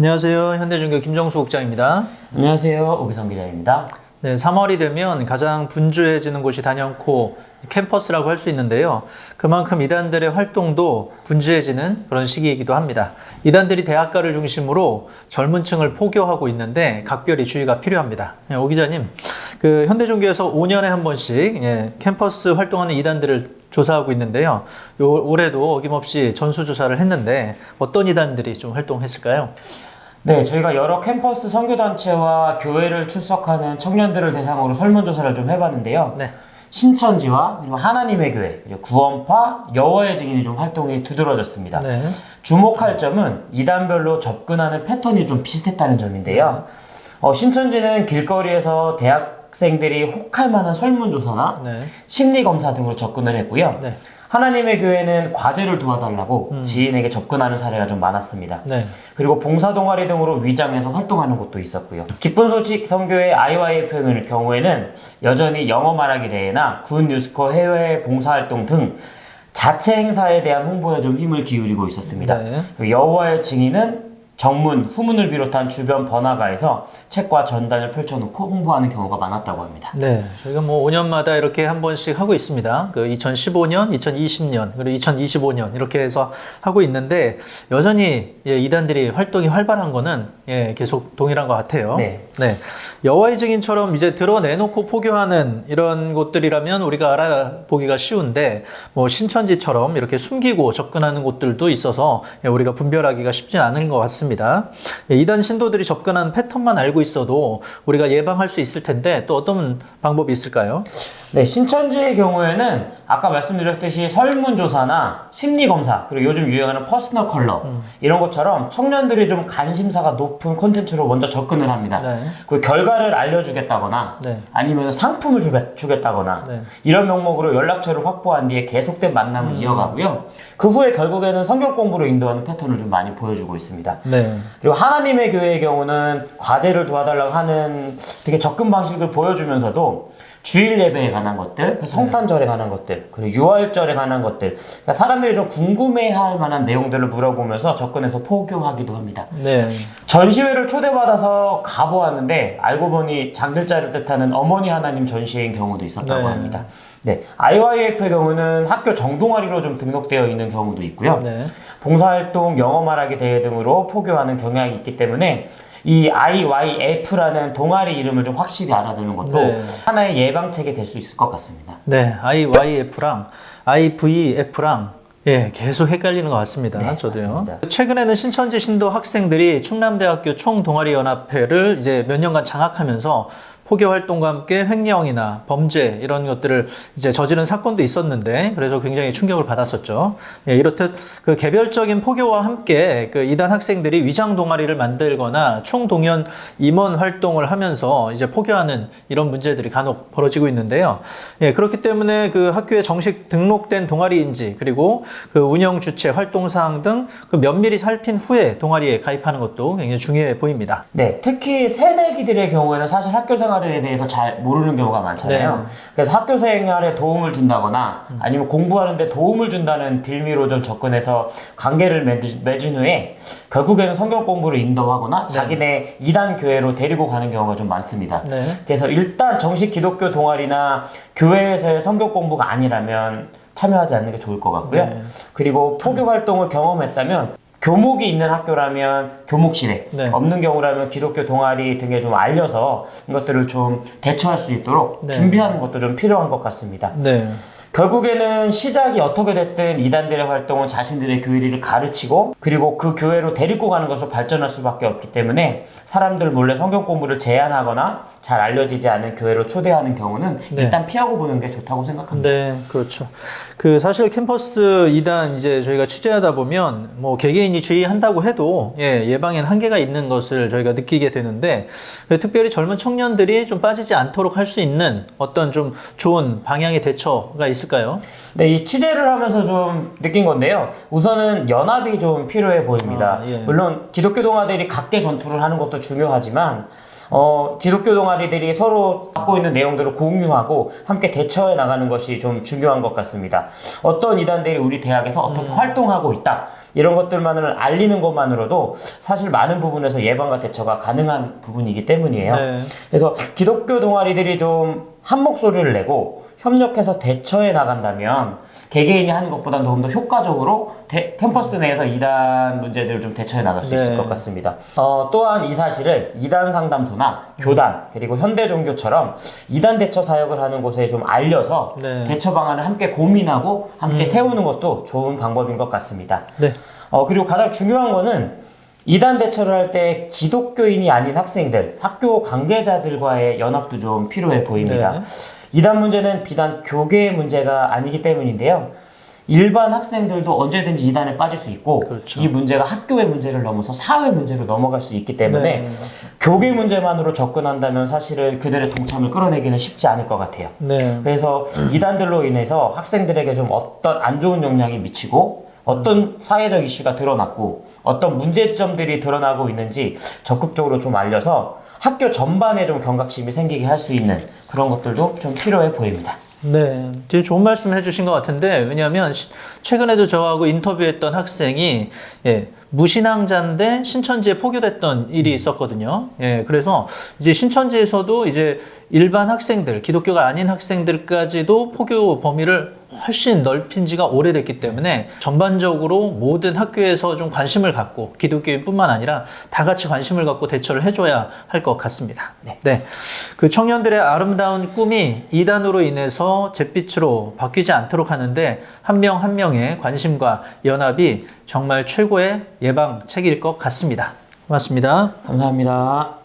안녕하세요. 현대중교 김정수 국장입니다. 안녕하세요. 오기성 기자입니다. 네, 3월이 되면 가장 분주해지는 곳이 단연코 캠퍼스라고 할 수 있는데요. 그만큼 이단들의 활동도 분주해지는 그런 시기이기도 합니다. 이단들이 대학가를 중심으로 젊은 층을 포교하고 있는데 각별히 주의가 필요합니다. 네, 오 기자님, 그 현대종교에서 5년에 한 번씩 예, 캠퍼스 활동하는 이단들을 조사하고 있는데요. 요, 올해도 어김없이 전수조사를 했는데 어떤 이단들이 좀 활동했을까요? 네, 저희가 여러 캠퍼스 선교단체와 교회를 출석하는 청년들을 대상으로 설문조사를 좀 해봤는데요. 네. 신천지와 그리고 하나님의 교회, 구원파, 여호와의 증인이 좀 활동이 두드러졌습니다. 네. 주목할 점은 이단별로 접근하는 패턴이 좀 비슷했다는 점인데요. 어, 신천지는 길거리에서 대학 생들이 혹할 만한 설문조사나 네. 심리검사 등으로 접근을 했고요. 네. 하나님의 교회는 과제를 도와달라고 지인에게 접근하는 사례가 좀 많았습니다. 네. 그리고 봉사 동아리 등으로 위장해서 활동하는 곳도 있었고요. 기쁜 소식 선교회 IYF의 경우에는 여전히 영어 말하기 대회나 군 뉴스코 해외 봉사 활동 등 자체 행사에 대한 홍보에 좀 힘을 기울이고 있었습니다. 네. 여호와의 증인은 정문, 후문을 비롯한 주변 번화가에서 책과 전단을 펼쳐놓고 홍보하는 경우가 많았다고 합니다. 네, 저희가 뭐 5년마다 이렇게 한 번씩 하고 있습니다. 그 2015년, 2020년, 그리고 2025년 이렇게 해서 하고 있는데 여전히 예, 이단들이 활동이 활발한 거는 예, 계속 동일한 것 같아요. 네. 여호와의 증인처럼 이제 드러내놓고 포교하는 이런 곳들이라면 우리가 알아보기가 쉬운데 뭐 신천지처럼 이렇게 숨기고 접근하는 곳들도 있어서 예, 우리가 분별하기가 쉽지 않은 것 같습니다. 예, 이단 신도들이 접근하는 패턴만 알고 있어도 우리가 예방할 수 있을 텐데 또 어떤 방법이 있을까요? 네, 신천지의 경우에는 아까 말씀드렸듯이 설문조사나 심리검사, 그리고 요즘 유행하는 퍼스널 컬러, 이런 것처럼 청년들이 좀 관심사가 높은 콘텐츠로 먼저 접근을 합니다. 네. 그 결과를 알려주겠다거나, 네. 아니면 상품을 주겠, 주겠다거나, 네. 이런 명목으로 연락처를 확보한 뒤에 계속된 만남을 이어가고요. 그 후에 결국에는 성경 공부로 인도하는 패턴을 좀 많이 보여주고 있습니다. 네. 그리고 하나님의 교회의 경우는 과제를 도와달라고 하는 되게 접근 방식을 보여주면서도 주일 예배에 관한 것들, 성탄절에 관한 것들, 그리고 유월절에 관한 것들, 그러니까 사람들이 좀 궁금해할 만한 내용들을 물어보면서 접근해서 포교하기도 합니다. 네. 전시회를 초대받아서 가보았는데 알고 보니 장글자를 뜻하는 어머니 하나님 전시회인 경우도 있었다고 네. 합니다. 네, IYF의 경우는 학교 정동아리로 좀 등록되어 있는 경우도 있고요. 네. 봉사활동, 영어 말하기 대회 등으로 포교하는 경향이 있기 때문에 이 IYF라는 동아리 이름을 좀 확실히 알아두는 것도 네. 하나의 예방책이 될 수 있을 것 같습니다. 네, IYF랑 IVF랑 예, 계속 헷갈리는 것 같습니다. 네, 저도요. 맞습니다. 최근에는 신천지 신도 학생들이 충남대학교 총동아리 연합회를 이제 몇 년간 장악하면서 포교 활동과 함께 횡령이나 범죄 이런 것들을 이제 저지른 사건도 있었는데 그래서 굉장히 충격을 받았었죠. 예, 이렇듯 그 개별적인 포교와 함께 그 이단 학생들이 위장 동아리를 만들거나 총동연 임원 활동을 하면서 이제 포교하는 이런 문제들이 간혹 벌어지고 있는데요. 예, 그렇기 때문에 그 학교에 정식 등록된 동아리인지 그리고 그 운영 주체 활동 사항 등 그 면밀히 살핀 후에 동아리에 가입하는 것도 굉장히 중요해 보입니다. 네, 특히 새내기들의 경우에는 사실 학교 생활 에 대해서 잘 모르는 경우가 많잖아요. 네. 그래서 학교 생활에 도움을 준다거나 아니면 공부하는데 도움을 준다는 빌미로 좀 접근해서 관계를 맺- 맺은 후에 결국에는 성경 공부를 인도하거나 자기네 이단 교회로 데리고 가는 경우가 좀 많습니다. 네. 그래서 일단 정식 기독교 동아리나 교회에서의 성경 공부가 아니라면 참여하지 않는 게 좋을 것 같고요. 네. 그리고 포교 활동을 경험했다면 교목이 있는 학교라면 교목실에 네. 없는 경우라면 기독교 동아리 등에 좀 알려서 이것들을 좀 대처할 수 있도록 네. 준비하는 것도 좀 필요한 것 같습니다. 네. 결국에는 시작이 어떻게 됐든 이단들의 활동은 자신들의 교리를 가르치고 그리고 그 교회로 데리고 가는 것으로 발전할 수밖에 없기 때문에 사람들 몰래 성경 공부를 제안하거나 잘 알려지지 않은 교회로 초대하는 경우는 네. 일단 피하고 보는 게 좋다고 생각합니다. 네, 그렇죠. 그 사실 캠퍼스 이단 이제 저희가 취재하다 보면 뭐 개개인이 주의한다고 해도 예, 예방엔 한계가 있는 것을 저희가 느끼게 되는데 그 특별히 젊은 청년들이 좀 빠지지 않도록 할 수 있는 어떤 좀 좋은 방향의 대처가 있을까요? 네, 이 취재를 하면서 좀 느낀 건데요. 우선은 연합이 좀 필요해 보입니다. 아, 예. 물론 기독교 동아리들이 각계 전투를 하는 것도 중요하지만 어, 기독교 동아리들이 서로 갖고 있는 내용들을 공유하고 함께 대처해 나가는 것이 좀 중요한 것 같습니다. 어떤 이단들이 우리 대학에서 어떻게 활동하고 있다. 이런 것들만을 알리는 것만으로도 사실 많은 부분에서 예방과 대처가 가능한 부분이기 때문이에요. 네. 그래서 기독교 동아리들이 좀 한 목소리를 내고 협력해서 대처해 나간다면 개개인이 하는 것보다는 조금 더 효과적으로 대- 캠퍼스 내에서 이단 문제들을 좀 대처해 나갈 수 있을 네. 것 같습니다. 어, 또한 이 사실을 이단 상담소나 교단 그리고 현대 종교처럼 이단 대처 사역을 하는 곳에 좀 알려서 네. 대처 방안을 함께 고민하고 함께 세우는 것도 좋은 방법인 것 같습니다. 네. 어, 그리고 가장 중요한 거는 이단 대처를 할 때 기독교인이 아닌 학생들, 학교 관계자들과의 연합도 좀 필요해 보입니다. 네. 이단 문제는 비단 교계의 문제가 아니기 때문인데요. 일반 학생들도 언제든지 이단에 빠질 수 있고 그렇죠. 이 문제가 학교의 문제를 넘어서 사회 문제로 넘어갈 수 있기 때문에 네. 교계 문제만으로 접근한다면 사실은 그들의 동참을 끌어내기는 쉽지 않을 것 같아요. 네. 그래서 이단들로 인해서 학생들에게 좀 어떤 안 좋은 영향이 미치고 어떤 사회적 이슈가 드러났고 어떤 문제점들이 드러나고 있는지 적극적으로 좀 알려서 학교 전반에 좀 경각심이 생기게 할 수 있는 그런 것들도 좀 필요해 보입니다. 네, 되게 좋은 말씀 해주신 것 같은데 왜냐하면 시- 최근에도 저하고 인터뷰했던 학생이 예, 무신앙자인데 신천지에 포교됐던 일이 있었거든요. 예, 그래서 이제 신천지에서도 이제 일반 학생들, 기독교가 아닌 학생들까지도 포교 범위를 훨씬 넓힌 지가 오래됐기 때문에 전반적으로 모든 학교에서 좀 관심을 갖고 기독교인뿐만 아니라 다 같이 관심을 갖고 대처를 해줘야 할 것 같습니다. 네. 그 청년들의 아름다운 꿈이 이단으로 인해서 잿빛으로 바뀌지 않도록 하는데 한 명한 명의 관심과 연합이 정말 최고의 예방책일 것 같습니다. 고맙습니다. 감사합니다.